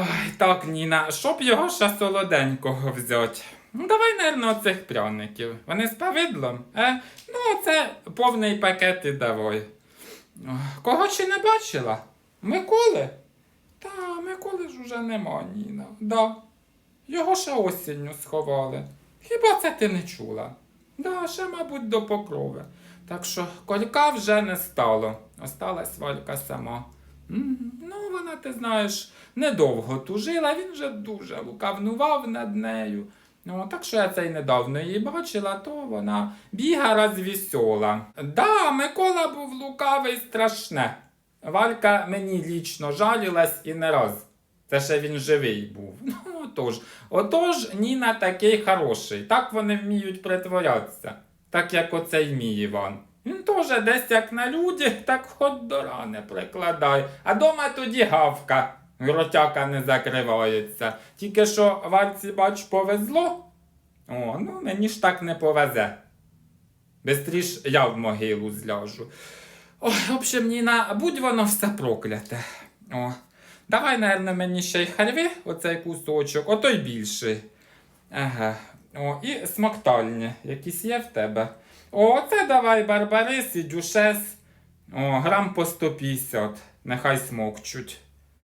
Ой, так, Ніна, щоб його ще солоденького взяти. Ну, давай, наверно, оцих пряників. Вони з повидлом? Е? Ну, це повний пакет і давай. Кого ще не бачила? Миколи? Та, Миколи ж уже нема, Ніна. Да. Його ще осінню сховали. Хіба це ти не чула? Да, ще, мабуть, до покрови. Так що колька вже не стало. Осталась Валька сама. Ну, вона, ти знаєш, недовго тужила, він вже дуже лукавнував над нею. Ну, так що я це й недавно її бачила, то вона біга розвісьола. Да, Микола був лукавий страшне. Валька мені лічно жалілась і не раз. Це ще він живий був. Ну, отож. Отож, Ніна такий хороший. Так вони вміють притворятися. Так як оцей мій Іван. Він теж десь як на люди, так ход до рани прикладай. А дома тоді гавка. Ротяка не закривається. Тільки що Вальці, бач, повезло. О, ну мені ж так не повезе. Бистріш я в могилу зляжу. Ой, в общем, Ніна, будь воно все прокляте. О, давай, наверное, мені ще й хальви, оцей кусочок, отой більший. Ага. О, і смоктальні, якісь є в тебе. О, це давай барбарис і дюшес. О, грам по 150. Нехай смокчуть.